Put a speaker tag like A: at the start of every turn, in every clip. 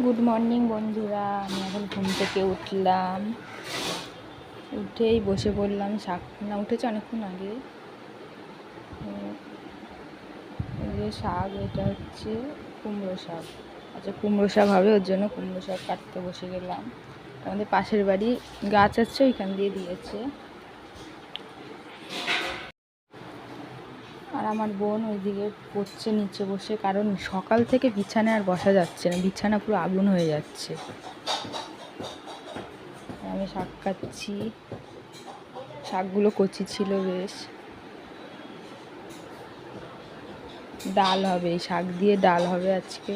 A: Good morning বন্ধুরা। আমি এখন ঘুম থেকে উঠলাম। উঠেই বসে পড়লাম, শাক না, উঠেছে অনেকক্ষণ আগে। যে শাক, এটা হচ্ছে কুমড়ো শাক। আচ্ছা কুমড়ো শাক হবে, ওর জন্য কুমড়ো শাক কাটতে বসে গেলাম। আমাদের পাশের বাড়ি গাছ আছে, ওইখান দিয়ে দিয়েছে। আমার বোন ওইদিকে পড়ছে নিচে বসে। কারণ সকাল থেকে বিছানায় আর বসা যাচ্ছে না। বিছানা পুরো আগুন হয়ে যাচ্ছে। আমি শাক কাটছি শাকগুলো কচি ছিল বেশ। ডাল হবে শাক দিয়ে ডাল হবে আজকে।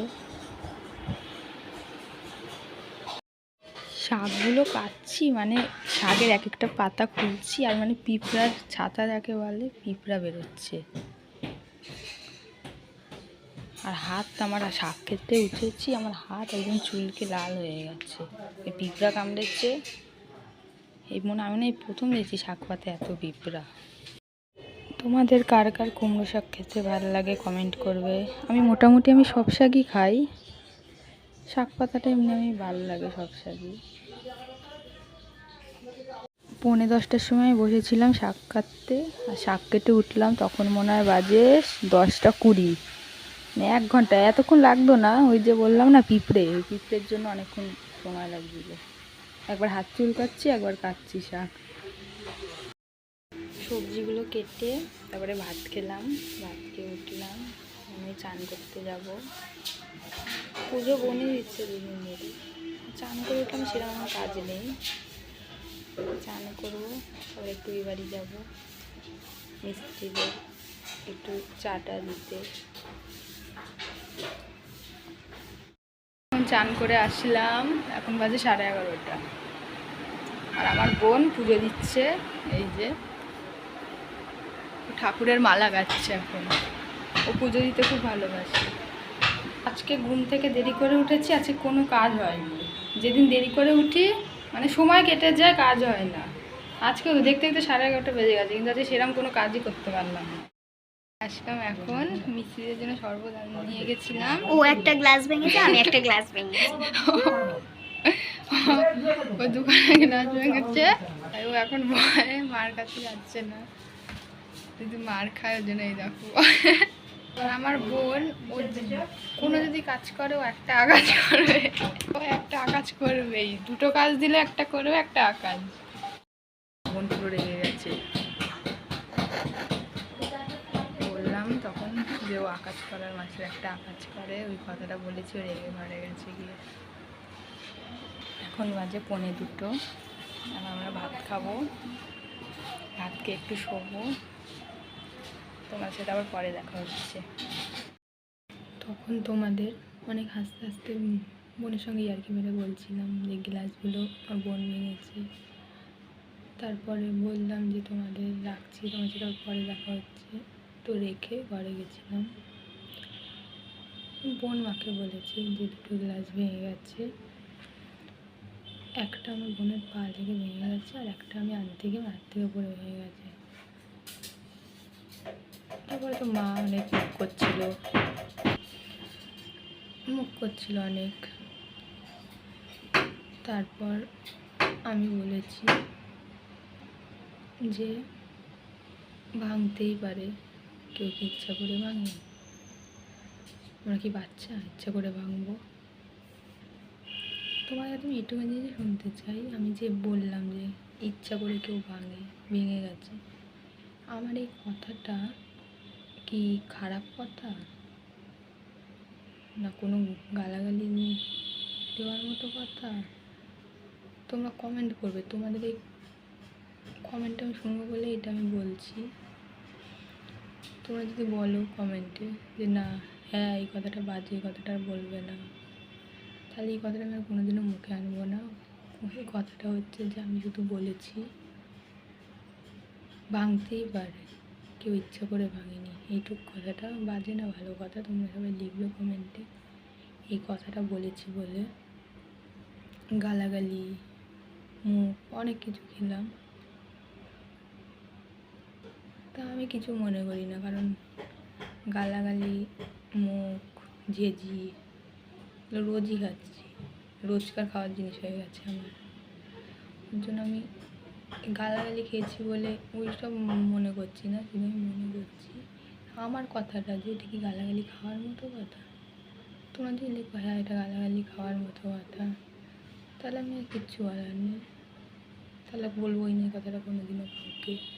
A: শাকগুলো কাটছি মানে শাকের এক একটা পাতা খুলছি, আর মানে পিঁপড়ার ছাতা যাকে বলে, পিঁপড়া বেরোচ্ছে। আর হাত আমার শাক খেতে উঠেছি, আমার হাত একদম চুলকে লাল হয়ে গেছে। এই পিঁপড়া কামড়েছে। এই মনে আমি না এই প্রথম দেখছি শাক পাতে এত পিঁপড়া। তোমাদের কার কার কুমড়ো শাক খেতে ভালো লাগে কমেন্ট করবে। আমি মোটামুটি আমি সব শাকই খাই। শাক পাতাটা এমনি আমি ভালো লাগে সব শাকই। পৌনে দশটার সময় বসেছিলাম শাক কাটতে, আর শাক কেটে উঠলাম, তখন মনে হয় বাজে দশটা কুড়ি। এক ঘণ্টা, এতক্ষণ লাগতো না, ওই যে বললাম না পিঁপড়ে, ওই পিঁপড়ের জন্য অনেকক্ষণ সময় লাগছিল। একবার হাত চুল কাটছি একবার কাটছি শাক। সবজিগুলো কেটে তারপরে ভাত খেলাম, ভাত খেয়ে উঠলাম, আমি চান করতে যাব। পুজো বনে দিচ্ছে দুদিন ধরে। চান করে উঠলাম, সেরকম কাজ নেই। চান করব তারপরে একটু বাড়ি যাব। মিস্ত্রিদের একটু চাটা দিতে। চান করে আসলাম এখন বাজে সাড়ে এগারোটা। আর আমার বোন পুজো দিচ্ছে, এই যে। ঠাকুরের মালা গাচ্ছে এখন। ও পুজো দিতে খুব ভালোবাসে। আজকে ঘুম থেকে দেরি করে উঠেছি, আজকে কোনো কাজ হয়নি। যেদিন দেরি করে উঠি মানে সময় কেটে যায়, কাজ হয় না। আজকে দেখতে দেখতে সাড়ে এগারোটা বেজে গেছে, কিন্তু আজকে সেরকম কোনো কাজই করতে পারলাম না। আসলাম এখন। মিস্ত্রিদের জন্য শরবত নিয়ে গেছিলাম।
B: ও একটা গ্লাস ভেঙেছে আমি একটা গ্লাস ভেঙেছি।
A: ও দোকানে নাচ ভেঙেছে আর ও এখন ভয়ে মার কাছে যাচ্ছে না। যদি মার খায় ওর জন্য এই দেখো। আর আমার বোন ও কোনো যদি কাজ করে ও একটা আকাজ করবে। ও একটা আকাজ করবেই। দুটো কাজ দিলে একটা করবে একটা আকাজ বোন পুরো রেগে গেছে। ও আকাশ করার মাসের একটা আকাশ করে, ওই কথাটা বলেছি, ও রেগে ঘরে গেছে গিয়ে। এখন বাজে পনে দুটো, আর আমরা ভাত খাব, ভাতকে একটু শোবো। তোমার সাথে আবার পরে দেখা হচ্ছে। তখন তোমাদের অনেক হাসতে হাসতে বোনের সঙ্গে ইয়ার্কি মেরে বলছিলাম যে গ্লাসগুলো আমার বোন ভেঙেছে। তারপরে বললাম যে তোমাদের রাখছি, তোমার সাথে পরে দেখা হচ্ছে। তো রেখে ঘরে গেছিলাম। বোন মাকে বলেছি যে দুটো গ্লাস ভেঙে গেছে। একটা আমার বোনের পা থেকে ভেঙে গেছে আর একটা আমি আন থেকে মার থেকে পড়ে ভেঙে গেছে। তারপরে তো মা অনেক মুখ করছিল। মুখ করছিল অনেক। তারপর আমি বলেছি যে ভাঙতেই পারে। কেউ কি ইচ্ছা করে ভাঙে আমরা কি বাচ্চা? ইচ্ছা করে ভাঙবো? তোমার কাছে আমি এটুকু শুনতে চাই। আমি যে বললাম যে ইচ্ছা করে কেউ ভাঙে, ভেঙে গেছে, আমার এই কথাটা কি খারাপ কথা? না কোনো গালাগালি দেওয়ার মতো কথা? তোমরা কমেন্ট করবে। তোমাদের এই কমেন্ট আমি শুনব বলে এটা আমি বলছি। তোমরা যদি বলো কমেন্টে যে না হ্যাঁ এই কথাটা বাজে এই কথাটা আর বলবে না। তাহলে এই কথাটা আমি কোনোদিনও মুখে আনব না। এই কথাটা হচ্ছে যে আমি শুধু বলেছি, ভাঙতেই পারে। কেউ ইচ্ছা করে ভাঙেনি। এইটুক কথাটা বাজে না ভালো কথা। তোমরা সবাই লিখবে কমেন্টে এই কথাটা বলেছি বলে। গালাগালি, মুখ, অনেক কিছু খেলাম। তা আমি কিছু মনে করি না, কারণ গালাগালি, মুখ ঝেঁঝি রোজই খাচ্ছি। রোজকার খাওয়ার জিনিস হয়ে গেছে আমার। ওর জন্য আমি গালাগালি খেয়েছি বলে ওইসব মনে করছি না শুধু আমি মনে করছি। আমার কথাটা যে এটা কি গালাগালি খাওয়ার মতো কথা? তোমরা যদি লিখো হ্যাঁ এটা গালাগালি খাওয়ার মতো কথা। তাহলে আমি আর কিচ্ছু বলার নেই। তাহলে বলবোই না কথাটা কোনোদিনও কাউকে।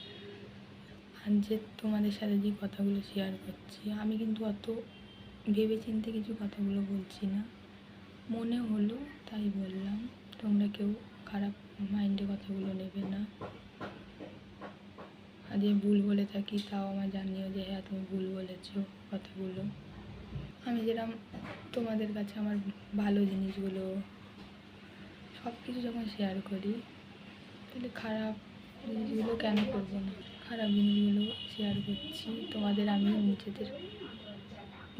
A: আর যে তোমাদের সাথে যে কথাগুলো শেয়ার করছি, আমি কিন্তু অত ভেবে চিন্তে কিছু কথাগুলো বলছি না। মনে হলো, তাই বললাম, তোমরা কেউ খারাপ মাইন্ডে কথাগুলো নেবে না। আর যে ভুল বলে থাকি, তাও আমার জানিও যে হ্যাঁ তুমি ভুল বলেছ কথাগুলো। আমি যেরকম তোমাদের কাছে আমার ভালো জিনিসগুলো সব কিছু যখন শেয়ার করি, তাহলে খারাপ জিনিসগুলো কেন করব না? খারাপ জিনিসগুলো শেয়ার করছি। তোমাদের আমি নিজেদের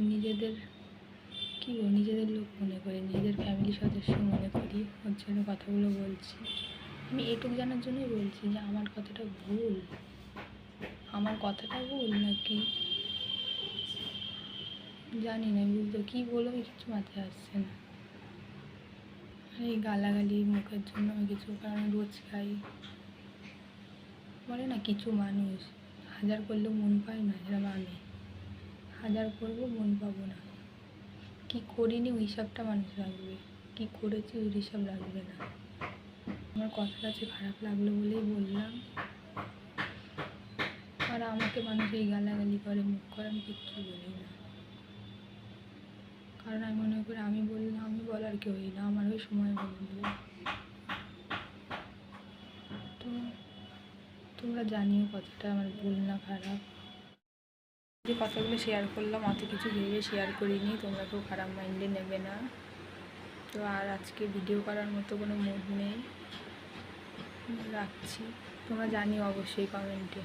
A: নিজেদের, কী বলব, নিজেদের লোক মনে করি, নিজেদের ফ্যামিলি সদস্য মনে করি, ওর জন্য কথাগুলো বলছি। আমি এটুকু জানার জন্যই বলছি যে, আমার কথাটা ভুল। আমার কথাটা ভুল নাকি? জানি না বুঝতে কী বলব কিছু মাথায় আসছে না। এই গালাগালি মুখের জন্য আমি কিছু কারণ রোজ খাই। বলে না কিছু মানুষ। হাজার করলেও মন পায় না যেরকম আমি হাজার করব, মন পাবো না। কি করিনি ওই হিসাবটা মানুষ রাখবে। কি করেছি ওই হিসাব রাখবে না। আমার কথাটা যে খারাপ লাগল বলেই বললাম। আর আমাকে মানুষ এই গালাগালি করে, মুখ করে আমি কিচ্ছু বলি না। কারণ আমি মনে করি আমি বললাম আমি বলার কেউই না আমার ওই সময় বলব তো তোমরা জানিও কথাটা আমার ভুল না খারাপ। যে কথাগুলো শেয়ার করলাম, অত কিছু ভেবে শেয়ার করিনি, তোমরা কেউ খারাপ মাইন্ডে নেবে না। তো আর আজকে ভিডিও করার মতো কোনো মুড নেই। রাখছি। তোমরা জানিও অবশ্যই কমেন্টে